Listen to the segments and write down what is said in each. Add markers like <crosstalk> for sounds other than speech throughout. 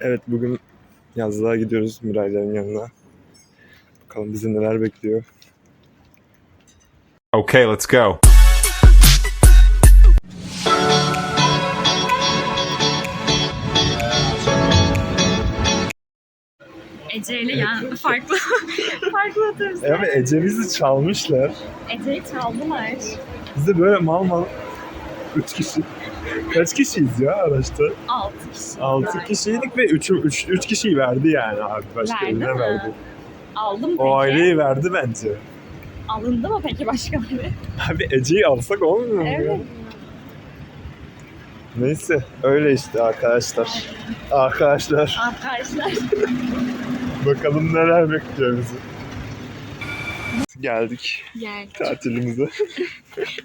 Evet bugün yazlığa gidiyoruz Mirayların yanına. Bakalım bizi neler bekliyor. Okay, let's go. Ece ile yani farklı <laughs> farklı atarız. Evet Ece bizi çalmışlar. Ece'yi çaldılar. Biz de böyle mal mal 3 kişi. Kaç kişiyiz ya araçta? 6 kişi. 6 kişiydik ve 3 3 3 kişiyi verdi yani abi. Başka Verdi mi? verdi. Aldım peki. O aileyi verdi bence. Alındı mı peki başka biri? Abi Ece'yi alsak olmuyor mu ya? Evet. Neyse öyle işte arkadaşlar. Arkadaşlar Arkadaşlar. bakalım neler bekliyor bizi. Geldik Gel. tatilimize. <laughs>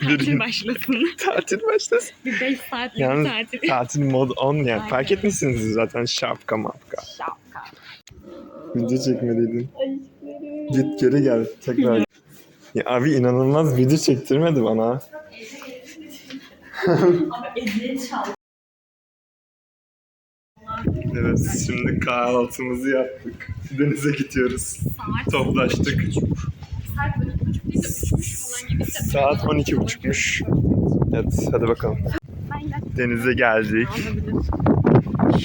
Tatil başlasın. Tatil başlasın. Bir 5 saatlik Yalnız tatil. tatil mod on yani. Aynen. Fark etmişsiniz zaten şapka mapka. Şapka. Video çekmeliydin. Git geri gel tekrar. <laughs> Ya abi inanılmaz video çektirmedi bana. <laughs> Evet şimdi kahvaltımızı yaptık. Denize gidiyoruz. Saat Toplaştık. Saat 12.30 değil de 3.30 falan gibi. Saat 12.30'muş. Evet hadi bakalım. Denize geldik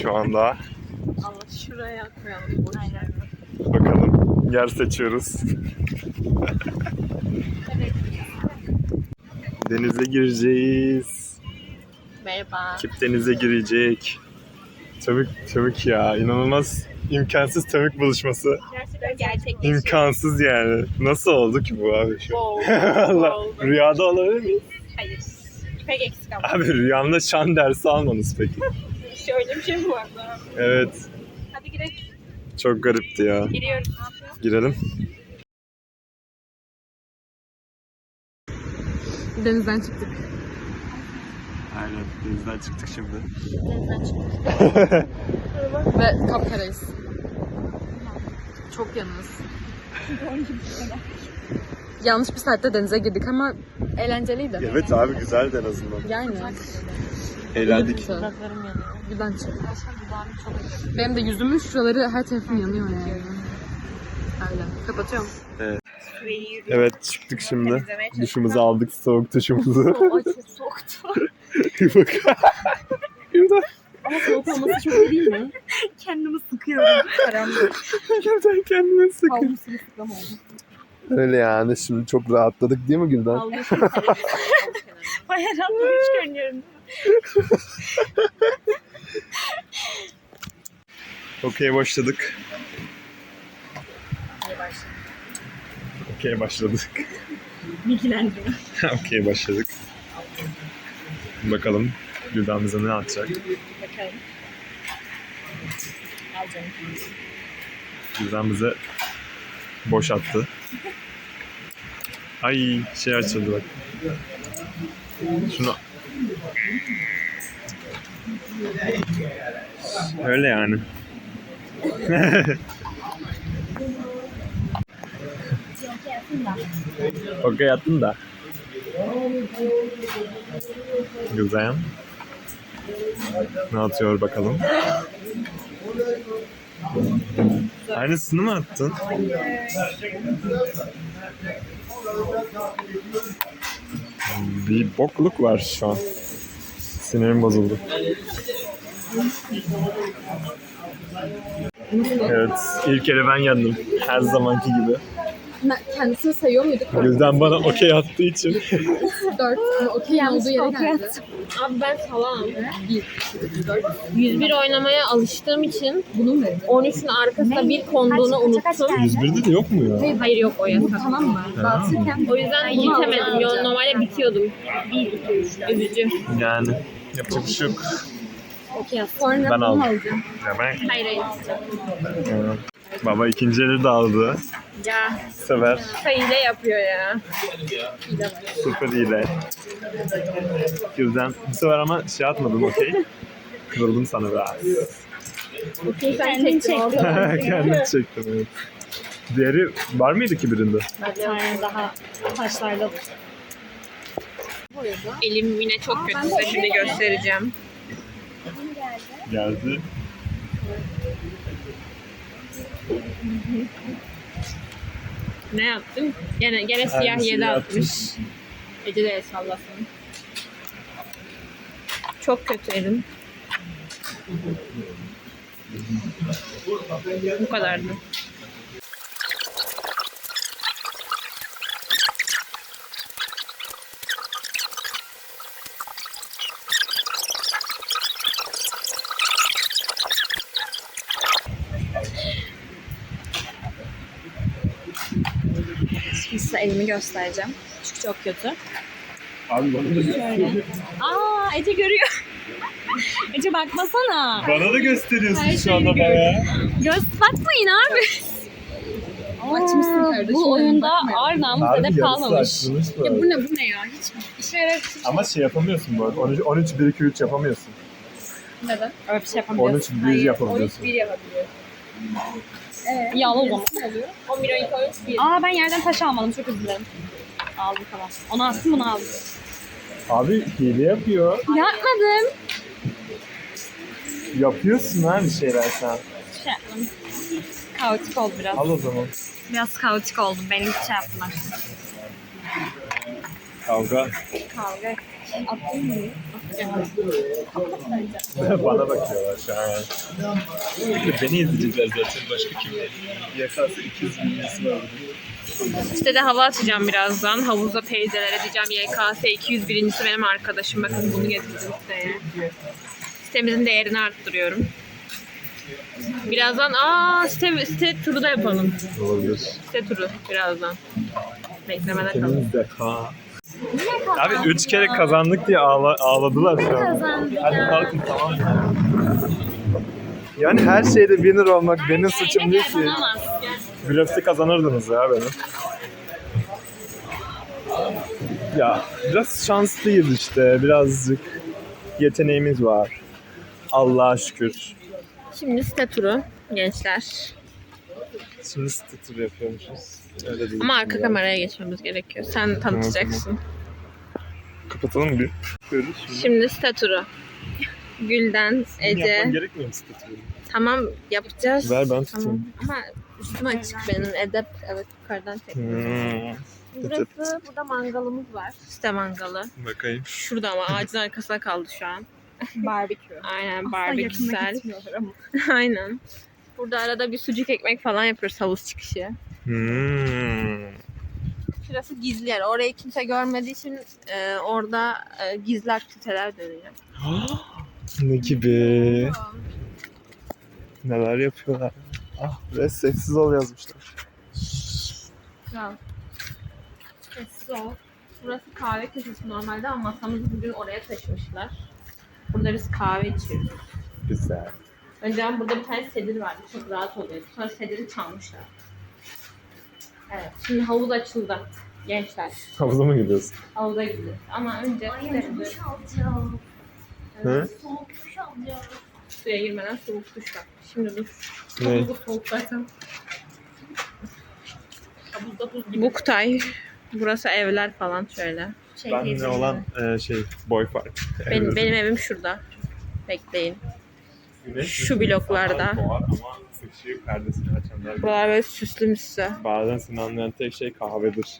şu anda. Allah şuraya koyalım. Bakalım yer seçiyoruz. Denize gireceğiz. Merhaba. Ekip denize girecek. Tövük tövük ya. inanılmaz imkansız tövük buluşması. Gerçekten gerçekleşiyor. İmkansız yani. Nasıl oldu ki bu abi şu an? Bol. Rüyada olabilir mi? Hayır. Pek eksik ama. Abi rüyamda şan dersi almanız peki. <laughs> Şöyle bir şey mi var? Evet. Hadi gidelim. Çok garipti ya. Giriyoruz. Ne yapıyoruz? Girelim. Denizden çıktık. Aynen. Denizden çıktık şimdi. Denizden çıktık. <laughs> Ve kapkarayız. Çok yanız. Yanlış bir saatte denize girdik ama eğlenceliydi. Evet abi güzeldi en azından. Yani. Eğlendik. Güzel. Birden çık. Benim de yüzümün şuraları her tarafım yanıyor yani. Öyle. Kapatıyorum. Evet çıktık şimdi. Duşumuzu aldık soğuk duşumuzu. Çok soğuktu. <laughs> Bak. Yurda. Ama soğuk olması çok iyi değil mi? Kendimi sıkıyorum. Karanlık. Gülden kendine sıkın. Havlu sırılsıklam oldu. Öyle yani şimdi çok rahatladık değil mi Gülden? Havlu <laughs> sırılsıklam. Bayağı rahatlamış görünüyorum. Okey başladık. İyi. Okey başladık. Bilgilendirme. Okey başladık. Bakalım Gülden bize ne atacak? Bakalım. Al canım. Gülden bize boş attı. Ay şey açıldı bak. Şunu Öyle yani. Okey attın da. Güzel. Ne atıyor bakalım. Aynısını mı attın? Bir bokluk var şu an. Sinirim bozuldu. Evet, ilk kere ben yendim. Her zamanki gibi. Kendisini sayıyor muyduk? Gülden bana okey attığı için. <laughs> Dört. Ama okey olduğu yere geldi. Abi ben salam. 101 oynamaya alıştığım için Bunun mu? 13'ün arkasına bir konduğunu unuttum. 101'de de yok mu ya? Hayır yok o yasak. Tamam mı? Dağıtırken O yüzden yitemedim. Yo, normalde bitiyordum. Üzücü. Yani yapacak bir şey yok. Okey sonra Ben bunu aldım. alacağım. Ya ben, Hayır hayır. Baba ikinci eli de aldı. Ya Sever. hile yapıyor ya. Süper hile. Gülden bu sefer ama şey atmadın okey. Kırıldım sana biraz. Okey sen Kendin çektin. çektin. <laughs> Kendim çektim evet. Diğeri var mıydı ki birinde? Bir tane daha taşlarda Elim yine çok kötü. Size şimdi göstereceğim. Geldi. Ne yaptım? Gene gene siyah Aynı yedi atmış. Ece de el sallasın. Çok kötü elim. Bu kadardı. Elimi göstereceğim. Çünkü çok kötü. Abi bana da, Aa Ece görüyor. <laughs> Ece bakmasana. bana da gösteriyorsun Her şu anda bayağı. Göz bakmayın abi. Açmışsın kardeşim. Bu oyunda ağır namus yarısı kalmamış. Ya bu ne bu ne ya? Hiç işe yarar Ama şey yapamıyorsun bu arada. 13, 13 1 2 3 yapamıyorsun. Neden? Öyle bir şey yapamıyorsun. 13 1 yapabiliyorsun. 1 yapabiliyor. Yalı o zaman. 11, 12, 13, 1. Aa ben yerden taş almadım çok özür dilerim. Aldım tamam. Onu attım bunu aldım. Abi hile yapıyor. Yapmadım. Yapıyorsun ha bir şeyler sen. Şey yaptım. Kaotik oldu biraz. Al o zaman. Biraz kaotik oldu. Benim şey yaptılar. Kavga. Kavga. <laughs> Bana bakıyorlar şu an. Beni izleyecekler zaten. Başka kim? YKS 200 bilgisi var. İşte de hava atacağım birazdan. Havuzda teyzelere diyeceğim YKS 201'incisi benim arkadaşım. Bakın bunu getirdim siteye. Sitemizin değerini arttırıyorum. Birazdan aa site, site turu da yapalım. Olabilir. Site turu birazdan. Beklemede kalın. Zeka. Abi 3 kere kazandık diye ağla, ağladılar şu an. Kazandık Hadi kalkın tamam? Yani her şeyde winner olmak benim suçum değil ki. Kazanamaz. Blöfte kazanırdınız ya benim. Ya biraz şanslıyız işte. Birazcık yeteneğimiz var. Allah'a şükür. Şimdi site turu gençler. Şimdi sticker yapıyormuşuz. Öyle değil. Ama arka kameraya geçmemiz gerekiyor. Sen tanıtacaksın. Kapatalım bir? Böyle şimdi. Şimdi site turu. Gülden, Senin Yapman Ece. gerekmiyor mu stitcher'ı? Tamam yapacağız. Ver ben Tamam. tutayım. Ama üstüm açık benim. Edep evet yukarıdan çekiyorum. Hmm. Burası, burada mangalımız var. Site mangalı. Bakayım. Şurada ama ağacın arkasında kaldı şu an. <laughs> Barbekü. Aynen barbeküsel. ama. <laughs> Aynen. Burada arada bir sucuk ekmek falan yapıyoruz havuz çıkışı. Hmm. Şurası gizli yer. Orayı kimse görmediği için e, orada e, gizli aktiviteler dönüyor. <gasps> ne gibi? Neler yapıyorlar? Ah ve sessiz ol yazmışlar. Kral. Sessiz ol. Burası kahve köşesi normalde ama masamızı bugün oraya taşımışlar. Burada biz kahve içiyoruz. Güzel. Önceden burada bir tane sedir vardı. Çok rahat oluyordu. Sonra sediri çalmışlar. Evet. Şimdi havuz açıldı. Gençler. Havuza mı gidiyorsun? Havuza gidiyoruz. Ama önce sederi- He? suya girmeden soğuk duş var. Şimdi duş. Ne? Havuzu soğuk zaten. Havuzda buz gibi. Bu Kutay. Burası evler falan şöyle. Şey, Ben ne teyze. olan e, şey boy fark. Benim, benim evim şurada. Bekleyin. Güneş şu bloklarda. ama ışığı perdesini açanlar. Buralar böyle süslü müslü. Bazen seni anlayan tek şey kahvedir.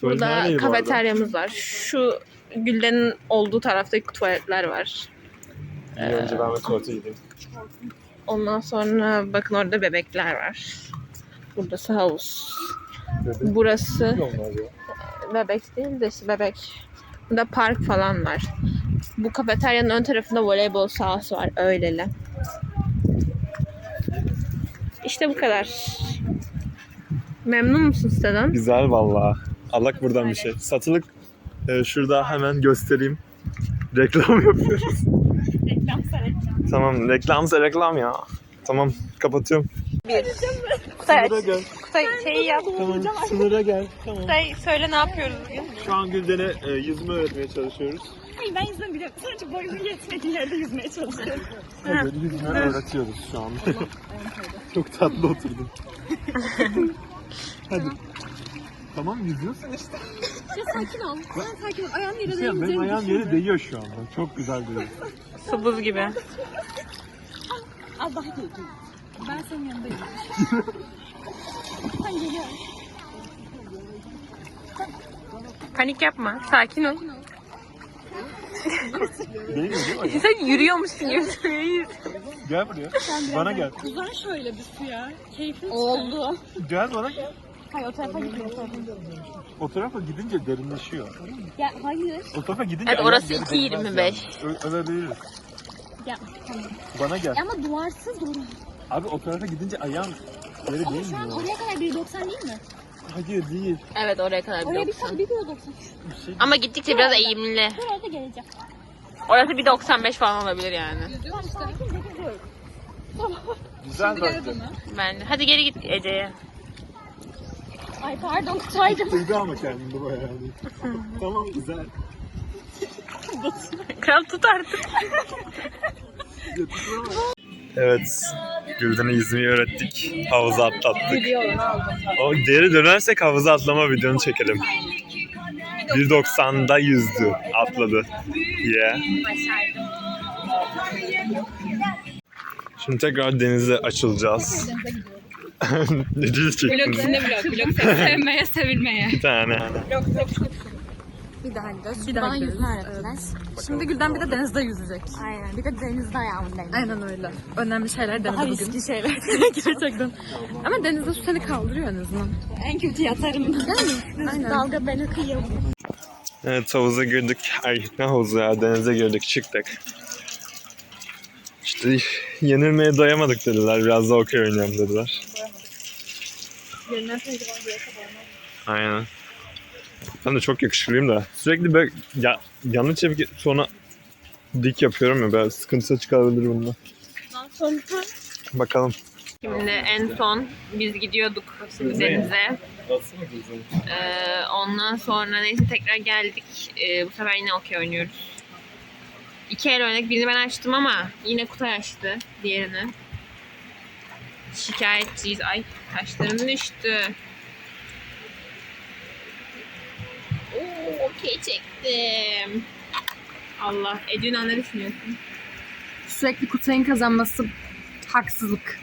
Tuvalet Burada neredeydi bu arada? kafeteryamız var. Şu Gülden'in olduğu taraftaki tuvaletler var. İyi önce ben bir tuvalete gideyim. Ondan sonra bakın orada bebekler var. Burası havuz. Dedi. Burası Ne onlar ya? bebek değil de işte bebek. Burada park falan var. Bu kafeteryanın ön tarafında voleybol sahası var öyleli. İşte bu kadar. Memnun musun siteden? Güzel valla. Allah buradan bir şey. Satılık e, şurada hemen göstereyim. Reklam <laughs> yapıyoruz. Reklam sen reklam. tamam reklamsa reklam ya. Tamam kapatıyorum. Kutay, Sınıra gel. Kutay şeyi yap. Tamam sınıra gel. Tamam. Kutay söyle ne yapıyoruz bugün? Şu an Gülden'e e, yüzme öğretmeye çalışıyoruz. Hayır ben yüzme biliyorum. Sadece boyumun yetmediği yerde yüzmeye çalışıyorum. Böyle yüzme öğretiyoruz şu an. <laughs> Çok tatlı oturdum. Hadi. Tamam yüzüyorsun işte. Ya sakin ol. Sen sakin ol. Ayağın yere Ya benim ayağım yere değiyor şu anda. Çok güzel değiyor. Su buz gibi. Az daha gel. Ben senin yanındayım. <laughs> ben geliyorum. Panik yapma. Sakin ol. Değil mi değil mi? Sen yürüyormuşsun gibi. Gel buraya. Bana gel. Uzan şöyle bir suya. Keyifli Oldu. Gel bana gel. Hayır o tarafa gitme. O tarafa gitme. O tarafa gidince derinleşiyor. Ya hayır. O tarafa gidince Evet, ayak orası yeri 2.25. değmez yani. Ö- öyle değil. Ya tamam. Bana gel. Ama duvarsız doğru. Abi o tarafa gidince ayağım yeri Ama şu an değmiyor. oraya kadar 1.90 değil mi? Hayır değil. Evet oraya kadar Oraya bir 1.90. kadar 1.90. Bir şey Ama gittikçe biraz eğimli. Buraya da geleceğim. Orası 1.95 falan olabilir yani. Tamam sakin de gidiyorum. güzel bence. Ben Hadi geri git Ece'ye. Ay pardon kutaydım. Duydu <laughs> ama kendini bu yani. tamam güzel. Kral tut artık. Evet. Gülden'e yüzmeyi öğrettik. Havuza atlattık. O geri dönersek havuza atlama videonu çekelim. 1.90'da yüzdü. Atladı. Yeah. Şimdi tekrar denize açılacağız. <laughs> ne diye çektiniz? vlog. Vlog <laughs> sevmeye sevilmeye. Bir tane. Bir daha gidiyoruz. Bir daha yüzme öğrettiler. Şimdi Gülden bir de denizde yüzecek. Aynen bir de denizde ayağımdayım. Aynen öyle. Önemli şeyler denizde bugün. riskli şeyler. <laughs> Gerçekten. Ama denizde su seni kaldırıyor en azından. En kötü yatarım. Aynen. Dalga beni kıyım. Evet havuza girdik. Ay ne havuzu ya denize girdik çıktık. İşte yenilmeye doyamadık dediler. Biraz da okey oynayalım dediler. Aynen. Ben de çok yakışıklıyım da. Sürekli böyle ya, yanlış çevik sonra dik yapıyorum ya. Böyle sıkıntı çıkarabilir bundan. Bakalım. Şimdi en son biz gidiyorduk denize. Ee, ondan sonra neyse tekrar geldik. Ee, bu sefer yine okey oynuyoruz. İki el oynadık. Birini ben açtım ama yine Kutay açtı diğerini. Şikayetçiyiz. Ay taşlarım düştü. Okey çektim. Allah. Ecuna ne düşünüyorsun? Sürekli Kutay'ın kazanması haksızlık.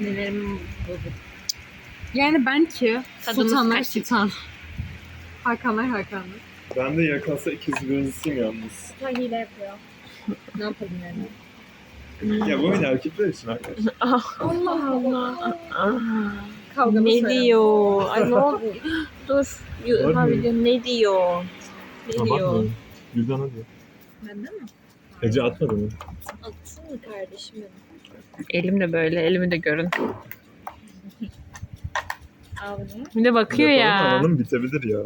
Nelerim bozuk. Yani ben ki Tadımız sultanlar kaçık. sultan. Hakanlar hakanlar. Ben de yakasa ikiz birincisiyim yalnız. hile yapıyor. Ne yapalım yani? Ya bu oyun erkekler için arkadaşlar. <laughs> Allah Allah. Kavgamı Ne söyle. diyor? Ay ne oldu? <laughs> Dur. Var Ha mı? video ne diyor? Ne diyor? Gülden hadi. Benden mi? Ece atmadı mı? Atsın mı kardeşim benim? Elim de böyle. Elimi de görün. Abi ne? Bir de bakıyor Yapalım, ya. Alalım bitebilir ya.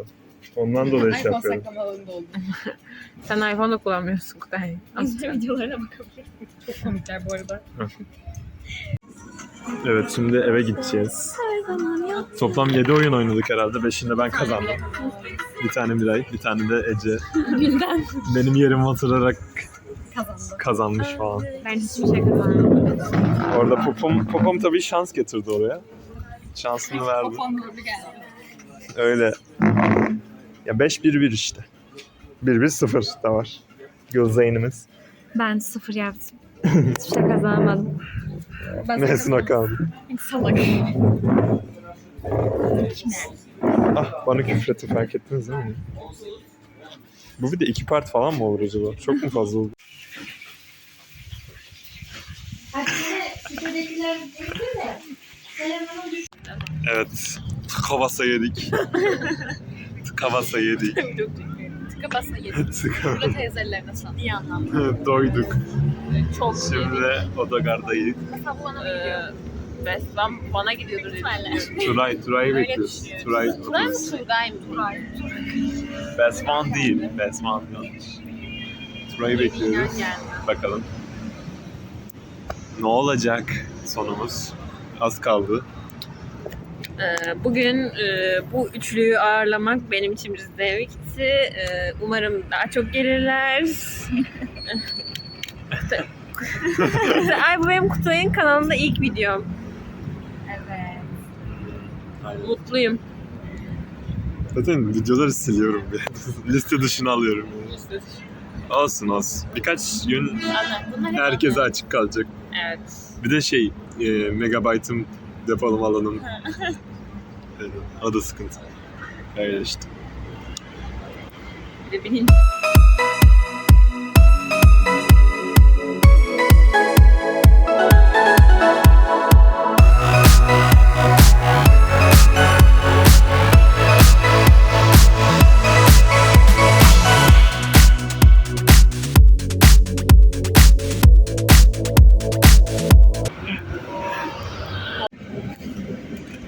Ondan dolayı şey iPhone yapıyorum. saklama alanında oldum. Sen iPhone da kullanmıyorsun Kutay. <laughs> İzle videolarına bakabilir Çok komikler bu arada. Evet şimdi eve gideceğiz. Toplam 7 oyun oynadık herhalde. 5'inde ben kazandım. Bir tane Miray, bir tane de Ece. Gülden. Benim yerime oturarak Kazandı. kazanmış falan. Ben hiçbir şey kazanmadım. Orada popom, popom tabii şans getirdi oraya. Şansını verdi. Geldi. Öyle. Ya 5-1-1 işte. 1-1-0 da var. Gülzeynimiz. Ben sıfır yaptım. Hiçbir şey kazanamadım. Nesin bakalım. <laughs> Salak. Ah bana küfretti fark ettiniz değil mi? Bu bir de iki part falan mı olur acaba? Çok mu fazla oldu? Evet. Tıkavasa yedik. Tıkavasa yedik. <laughs> Tıka basa yedim. <laughs> Tıka- Burada teyzelerine sat. İyi anlamda. Doyduk. Çok Şimdi otogardayız. Bana Ee, gidiyor. Bestman bana gidiyordur diye düşünüyorum. Turay, Turay'ı Öyle bekliyoruz. düşünüyorum. Turay, Turay mı Turgay mı? Turay. Besman değil. Besman yanlış. Turay'ı bekliyoruz. Bakalım. Ne olacak sonumuz? Az kaldı. Ee, Bugün e, bu üçlüyü ağırlamak benim için bir zevkti. Ee, Umarım daha çok gelirler. <laughs> Ay bu benim Kutay'ın kanalında ilk videom. Evet. Mutluyum. Zaten videoları siliyorum bir. <laughs> Liste dışına alıyorum. Yani. Olsun olsun. Birkaç gün Bunlar hep herkese açık kalacak. Evet. Bir de şey, e, megabaytım depolama alanım. Evet, o da sıkıntı. Öyle işte. Bir de benim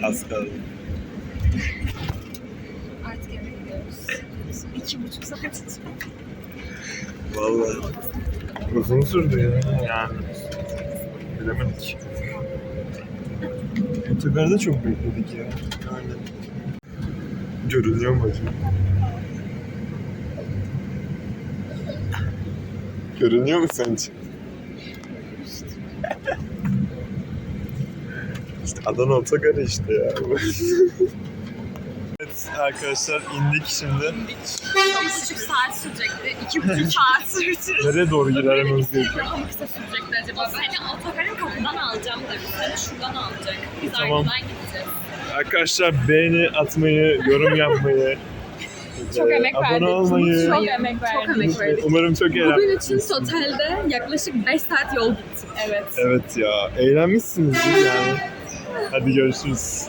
Az kaldı. Artık eve gidiyoruz. İki buçuk saat. Vallahi. Uzun sürdü ya. Yani. Bilemedik. Otogarda çok bekledik ya. Aynen. Görünüyor mu acaba? Görünüyor mu sence? Adana Otogarı işte ya. evet arkadaşlar indik şimdi. Bir buçuk saat sürecekti. İki buçuk <laughs> saat sürdü. Nereye doğru ilerlememiz gerekiyor? Daha mı kısa sürecekti acaba? Seni otogarın kapıdan alacağım da seni şuradan alacak. Biz Tamam. arkadan gideceğiz. Arkadaşlar beğeni atmayı, yorum yapmayı, <laughs> Çok emek abone verdik. olmayı. Çok emek verdik. Çok emek verdik. Umarım çok Bugün eğlenmişsiniz. için otelde yaklaşık 5 saat yol gittim. Evet. Evet ya, eğlenmişsinizdir yani. Hadi görüşürüz.